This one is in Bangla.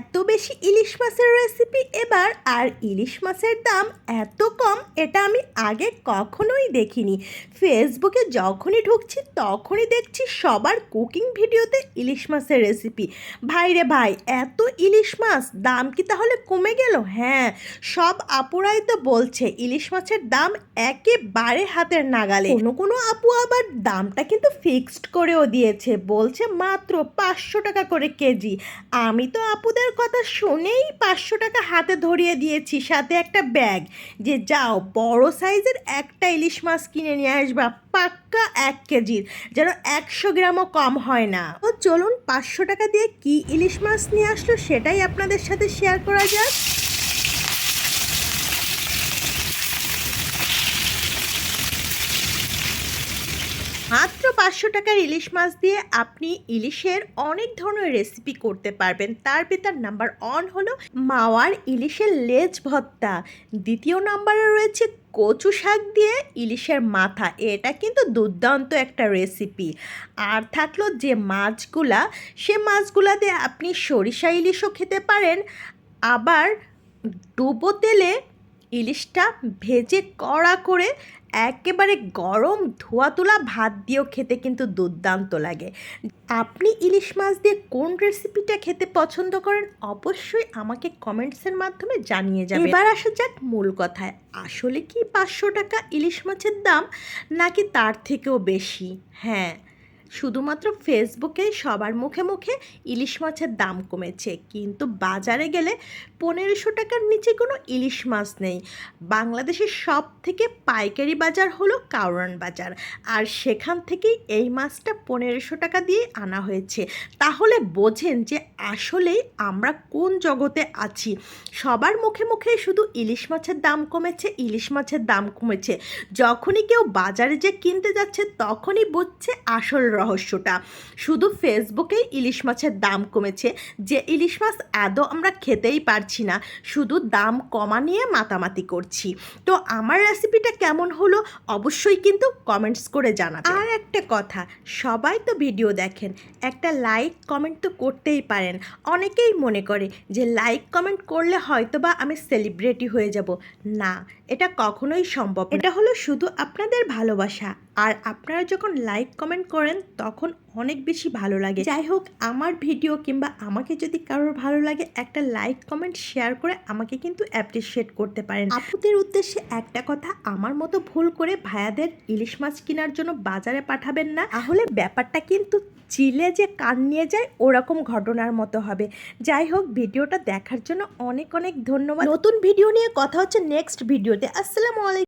এত বেশি ইলিশ মাছের রেসিপি এবার আর ইলিশ মাছের দাম এত কম, এটা আমি আগে কখনোই দেখিনি। ফেসবুকে যখনই ঢুকছি, তখনই দেখছি সবার কুকিং ভিডিওতে ইলিশ মাছের রেসিপি ভাই রে ভাই, এত ইলিশ মাছ, দাম কি তাহলে কমে গেল? হ্যাঁ সব আপুরাই তো বলছে, ইলিশ মাছের দাম একেবারে হাতের নাগালে। কোনো কোনো আপু আবার দামটা কিন্তু ফিক্সড করেও দিয়েছে, বলছে মাত্র পাঁচশো টাকা করে কেজি। আমি তো আপুদের কথা শুনেই পাঁচশো টাকা হাতে ধরিয়ে দিয়েছি, সাথে একটা ব্যাগ। যে যাও, বড় সাইজের একটা ইলিশ মাছ কিনে নিয়ে আসবা, পাক্কা এক কেজির, যেন একশো গ্রামও কম হয় না। তো চলুন পাঁচশো টাকা দিয়ে কি ইলিশ মাছ নিয়ে আসলো সেটাই আপনাদের সাথে শেয়ার করা যাক। মাত্র পাঁচশো টাকার ইলিশ মাছ দিয়ে আপনি ইলিশের অনেক ধরনের রেসিপি করতে পারবেন। তার ভিতর নাম্বার অন হলো মাওয়ার ইলিশের লেজ ভর্তা। দ্বিতীয় নাম্বারে রয়েছে কচু শাক দিয়ে ইলিশের মাথা। এটা কিন্তু দুর্দান্ত একটা রেসিপি আর থাকল যে মাছগুলা, সে মাছগুলা দিয়ে আপনি সরিষা ইলিশও খেতে পারেন। আবার ডুবো তেলে ইলিশটা ভেজে কড়া করে একেবারে গরম ধোয়া তোলা ভাত দিয়েও খেতে কিন্তু দুর্দান্ত লাগে। আপনি ইলিশ মাছ দিয়ে কোন রেসিপিটা খেতে পছন্দ করেন অবশ্যই আমাকে কমেন্টসের মাধ্যমে জানিয়ে যাবেন। এবার আসা যাক মূল কথায়। আসলে কি পাঁচশো টাকা ইলিশ মাছের দাম নাকি তার থেকেও বেশি? হ্যাঁ শুধুমাত্র ফেসবুকে সবার মুখে মুখে ইলিশ মাছের দাম কমেছে। কিন্তু বাজারে গেলে পনেরোশো টাকার নিচে কোনো ইলিশ মাছ নেই। বাংলাদেশের সব থেকে পাইকারি বাজার হলো কাউরান বাজার। আর সেখান থেকেই এই মাছটা পনেরোশো টাকা দিয়ে আনা হয়েছে। তাহলে বোঝেন যে আসলেই আমরা কোন জগতে আছি। সবার মুখে মুখে শুধু ইলিশ মাছের দাম কমেছে, ইলিশ মাছের দাম কমেছে। যখনই কেউ বাজারে যে কিনতে যাচ্ছে, তখনই বুঝছে আসল রহস্যটা। শুধু ফেসবুকেই ইলিশ মাছের দাম কমেছে, যে ইলিশ মাছ আদৌ আমরা খেতেই পারছি না, শুধু দাম কমা নিয়ে মাতামাতি করছি। তো আমার রেসিপিটা কেমন হলো অবশ্যই কিন্তু কমেন্টস করে জানাবেন আর একটা কথা, সবাই তো ভিডিও দেখেন, একটা লাইক কমেন্ট তো করতেই পারেন। অনেকেই মনে করে যে লাইক কমেন্ট করলে হয়তো বা আমি সেলিব্রিটি হয়ে যাব। না, এটা কখনোই সম্ভব এটা হলো শুধু আপনাদের ভালোবাসা, আর আপনারা যখন লাইক কমেন্ট করেন তখন অনেক বেশি ভালো লাগে। যাই হোক আমার ভিডিও কিংবা আমাকে যদি কারোর ভালো লাগে, একটা লাইক কমেন্ট শেয়ার করে আমাকে কিন্তু অ্যাপ্রিসিয়েট করতে পারেন। আপুদের উদ্দেশ্যে একটা কথা, আমার মতো ভুল করে ভায়াদের ইলিশ মাছ কেনার জন্য বাজারে পাঠাবেন না। তাহলে ব্যাপারটা কিন্তু চিলে যে কান নিয়ে যায়, ওরকম ঘটনার মতো হবে। যাই হোক ভিডিওটা দেখার জন্য অনেক অনেক ধন্যবাদ। নতুন ভিডিও নিয়ে কথা হচ্ছে নেক্সট ভিডিওতে। আসসালামু আলাইকুম।